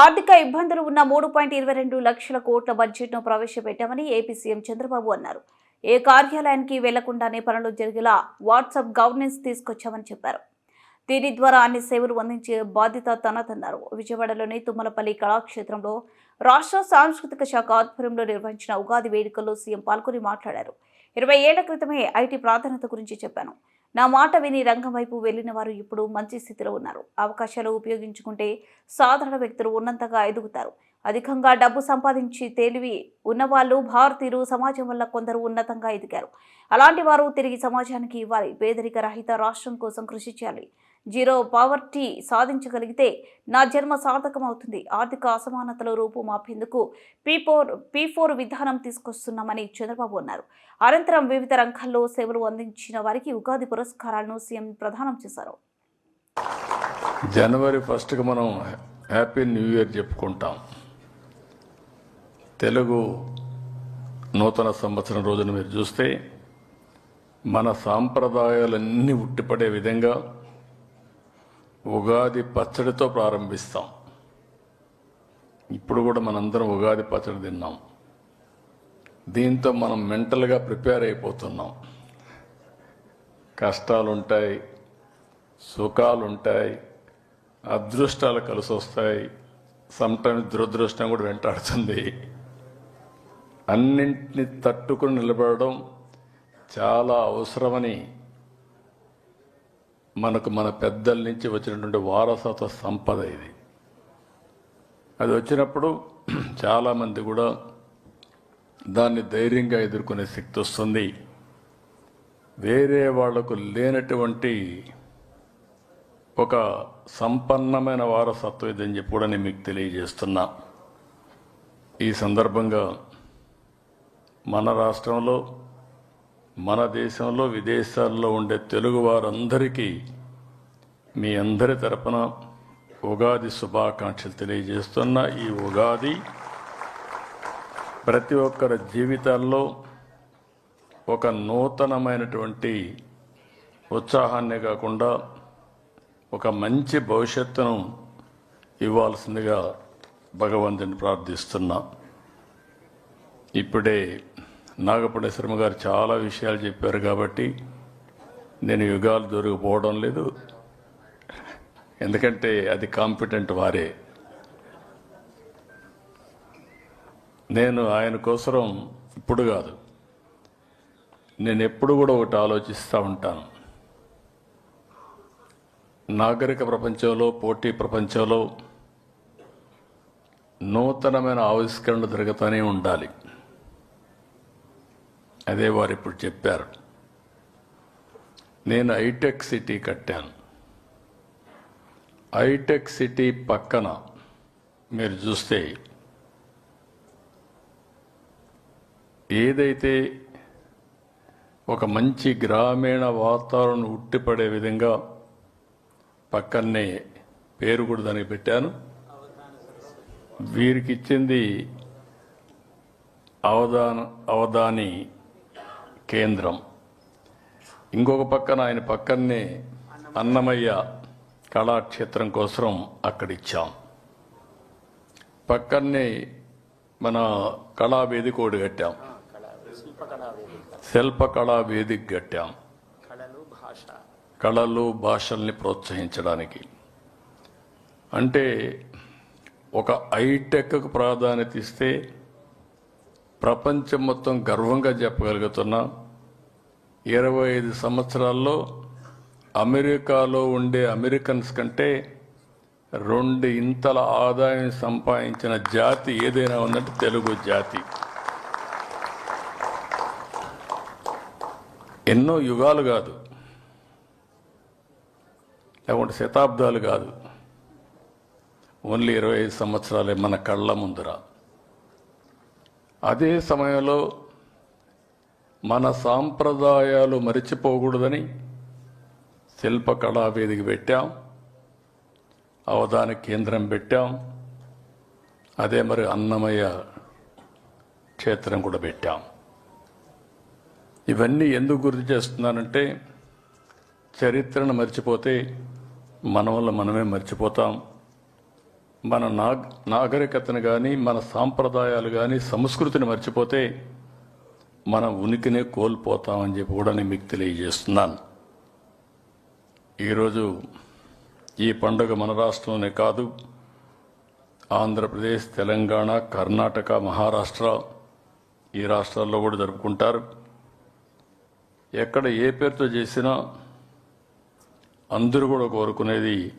ఆర్థిక ఇబ్బందులు ఉన్న మూడు పాయింట్ ఇరవై రెండు లక్షల కోట్ల బడ్జెట్ను ప్రవేశపెట్టామని ఏపీ సీఎం చంద్రబాబు అన్నారు. ఏ కార్యాలయానికి వెళ్ళకుండానే పనులు జరిగేలా వాట్సాప్ గవర్నెన్స్ తీసుకొచ్చామని చెప్పారు. దీని ద్వారా అన్ని సేవలు అందించే బాధ్యత తనదన్నారు. విజయవాడలోని తుమ్మలపల్లి కళాక్షేత్రంలో రాష్ట్ర సాంస్కృతిక శాఖ ఆధ్వర్యంలో నిర్వహించిన ఉగాది వేడుకల్లో సీఎం పాల్గొని మాట్లాడారు. ఇరవై ఏళ్ళ క్రితమే ఐటీ ప్రాధాన్యత గురించి చెప్పాను. నా మాట విని రంగం వైపు వెళ్ళిన వారు ఇప్పుడు మంచి స్థితిలో ఉన్నారు. అవకాశాలు ఉపయోగించుకుంటే సాధారణ వ్యక్తులు ఉన్నంతగా ఎదుగుతారు. అధికంగా డబ్బు సంపాదించి తెలివి ఉన్నవాళ్ళు భారతీయులు సమాజం వల్ల కొందరు ఉన్నతంగా ఎదిగారు. అలాంటి వారు తిరిగి సమాజానికి ఇవ్వాలి. పేదరిక రహిత రాష్ట్రం కోసం కృషి చేయాలి. జీరో పావర్టీ సాధించగలిగితే నా జన్మ సార్థకమవుతుంది. ఆర్థిక అసమానతలు రూపు మాపేందుకు పీ ఫోర్ పీ ఫోర్ విధానం తీసుకొస్తున్నామని చంద్రబాబు అన్నారు. అనంతరం వివిధ రంగాల్లో సేవలు అందించిన వారికి ఉగాది పురస్కారాలను సీఎం ప్రదానం చేశారు. జనవరి ఫస్ట్కి మనం హ్యాపీ న్యూ ఇయర్ చెప్పుకుంటాం. తెలుగు నూతన సంవత్సరం రోజున మీరు చూస్తే మన సాంప్రదాయాలన్నీ ఉట్టిపడే విధంగా ఉగాది పచ్చడితో ప్రారంభిస్తాం. ఇప్పుడు కూడా మనందరం ఉగాది పచ్చడి తిన్నాం. దీంతో మనం మెంటల్గా ప్రిపేర్ అయిపోతున్నాం. కష్టాలుంటాయి సుఖాలుంటాయి అదృష్టాలు కలిసి వస్తాయి సమ్టైమ్స్ దురదృష్టం కూడా వెంటాడుతుంది. అన్నింటిని తట్టుకుని నిలబడడం చాలా అవసరమని మనకు మన పెద్దల నుంచి వచ్చినటువంటి వారసత్వ సంపద ఇది. అది వచ్చినప్పుడు చాలామంది కూడా దాన్ని ధైర్యంగా ఎదుర్కొనే శక్తి వస్తుంది. వేరే వాళ్ళకు లేనటువంటి ఒక సంపన్నమైన వారసత్వం ఇదని చెప్పి కూడా నేను మీకు తెలియజేస్తున్నా. ఈ సందర్భంగా మన రాష్ట్రంలో మన దేశంలో విదేశాల్లో ఉండే తెలుగు వారందరికీ మీ అందరి తరపున ఉగాది శుభాకాంక్షలు తెలియజేస్తున్న ఈ ఉగాది ప్రతి ఒక్కరి జీవితాల్లో ఒక నూతనమైనటువంటి ఉత్సాహాన్ని కాకుండా ఒక మంచి భవిష్యత్తును ఇవ్వాల్సిందిగా భగవంతుని ప్రార్థిస్తున్నా. ఇప్పుడే నాగపణేశ్వరమ్మ గారు చాలా విషయాలు చెప్పారు కాబట్టి నేను యుగాలు దొరికిపోవడం లేదు. ఎందుకంటే అది కాంపిటెంట్ వారే. నేను ఆయన కోసం ఇప్పుడు కాదు. నేను ఎప్పుడు కూడా ఒకటి ఆలోచిస్తూ ఉంటాను. నాగరిక ప్రపంచంలో పోటీ ప్రపంచంలో నూతనమైన ఆవిష్కరణలు జరుగుతూనే ఉండాలి. అదే వారు ఇప్పుడు చెప్పారు. నేను ఐటెక్ సిటీ కట్టాను. ఐటెక్ సిటీ పక్కన మీరు చూస్తే ఏదైతే ఒక మంచి గ్రామీణ వాతావరణం ఉట్టిపడే విధంగా పక్కనే పేరు కూడా దానికి పెట్టాను. వీరికి ఇచ్చింది అవధాన అవధాని కేంద్రం. ఇంకొక పక్కన ఆయన పక్కనే అన్నమయ్య కళాక్షేత్రం కోసం అక్కడ ఇచ్చాం పక్కనే మన కళావేదిక ఒకటి కట్టాం. శిల్ప కళావేదిక కట్టాం. కళలు భాషల్ని ప్రోత్సహించడానికి. అంటే ఒక హైటెక్కు ప్రాధాన్యత ఇస్తే ప్రపంచం మొత్తం గర్వంగా చెప్పగలుగుతున్నాం. ఇరవై ఐదు సంవత్సరాల్లో అమెరికాలో ఉండే అమెరికన్స్ కంటే రెండు ఇంతల ఆదాయం సంపాదించిన జాతి ఏదైనా ఉందంటే తెలుగు జాతి. ఎన్నో యుగాలు కాదు. లేకుంటే శతాబ్దాలు కాదు. ఓన్లీ ఇరవై ఐదు సంవత్సరాలే మన కళ్ళ ముందర. అదే సమయంలో మన సాంప్రదాయాలు మరిచిపోకూడదని శిల్పకళా వేదిక పెట్టాం అవధాన కేంద్రం పెట్టాం అదే మరి అన్నమయ్య క్షేత్రం కూడా పెట్టాం. ఇవన్నీ ఎందుకు గుర్తు చేస్తున్నానంటే చరిత్రను మర్చిపోతే మన వల్ల మనమే మర్చిపోతాం. మన నాగ నాగరికతను కానీ మన సాంప్రదాయాలు కానీ సంస్కృతిని మర్చిపోతే మనం ఉనికినే కోల్పోతామని చెప్పి కూడా నేను మీకు తెలియజేస్తున్నాను. ఈరోజు ఈ పండుగ మన రాష్ట్రంలోనే కాదు ఆంధ్రప్రదేశ్ తెలంగాణ కర్ణాటక మహారాష్ట్ర ఈ రాష్ట్రాల్లో కూడా జరుపుకుంటారు. ఎక్కడ ఏ పేరుతో చేసినా అందరూ కూడా కోరుకునేది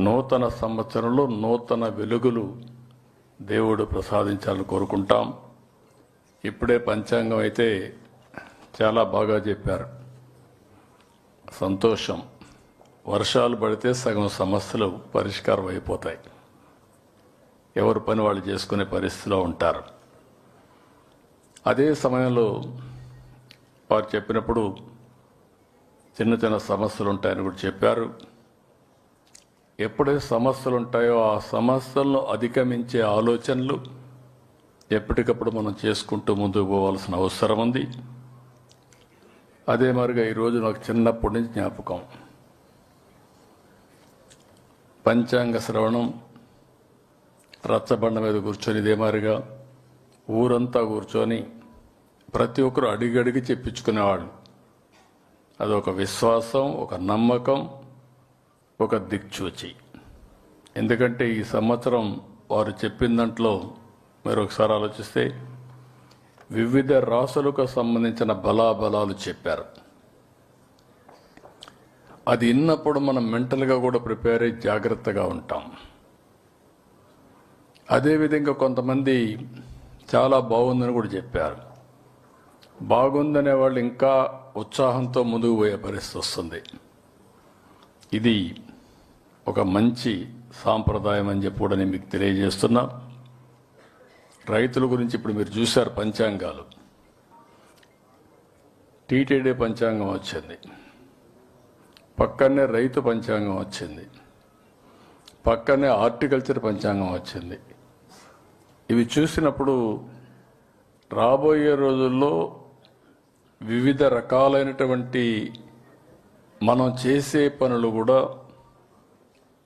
నూతన సంవత్సరంలో నూతన వెలుగులు దేవుడు ప్రసాదించాలని కోరుకుంటాం. ఇప్పుడే పంచాంగం అయితే చాలా బాగా చెప్పారు. సంతోషం. వర్షాలు పడితే సగం సమస్యలు పరిష్కారం అయిపోతాయి. ఎవరు పని వాళ్ళు చేసుకునే పరిస్థితిలో ఉంటారు. అదే సమయంలో వారు చెప్పినప్పుడు చిన్న చిన్న సమస్యలు ఉంటాయని కూడా చెప్పారు. ఎప్పుడైతే సమస్యలు ఉంటాయో ఆ సమస్యలను అధిగమించే ఆలోచనలు ఎప్పటికప్పుడు మనం చేసుకుంటూ ముందుకు పోవాల్సిన అవసరం ఉంది. అదే మరిగా ఈరోజు నాకు చిన్నప్పటి నుంచి జ్ఞాపకం. పంచాంగ శ్రవణం రచ్చబండ మీద కూర్చొని ఇదే మారిగా ఊరంతా కూర్చొని ప్రతి ఒక్కరు అడిగడిగి చెప్పించుకునేవాళ్ళు. అదొక విశ్వాసం ఒక నమ్మకం ఒక దిక్చూచి ఎందుకంటే ఈ సంవత్సరం వారు చెప్పిన దాంట్లో మరి ఒకసారి ఆలోచిస్తే వివిధ రాసులకు సంబంధించిన బలాబలాలు చెప్పారు. అది విన్నప్పుడు మనం మెంటల్గా కూడా ప్రిపేర్ అయ్యి జాగ్రత్తగా ఉంటాం. అదేవిధంగా కొంతమంది చాలా బాగుందని కూడా చెప్పారు. బాగుందనే వాళ్ళు ఇంకా ఉత్సాహంతో ముందుకు పోయే పరిస్థితి వస్తుంది. ఇది ఒక మంచి సాంప్రదాయం అని చెప్పి కూడా నేను మీకు తెలియజేస్తున్నా. రైతుల గురించి ఇప్పుడు మీరు చూశారు పంచాంగాలు. టీటీడీ పంచాంగం వచ్చింది. పక్కనే రైతు పంచాంగం వచ్చింది. పక్కనే హార్టికల్చర్ పంచాంగం వచ్చింది. ఇవి చూసినప్పుడు రాబోయే రోజుల్లో వివిధ రకాలైనటువంటి మనం చేసే పనులు కూడా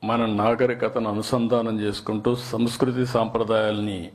మన నాగరికతను అనుసంధానం చేసుకుంటూ సంస్కృతి సాంప్రదాయాల్ని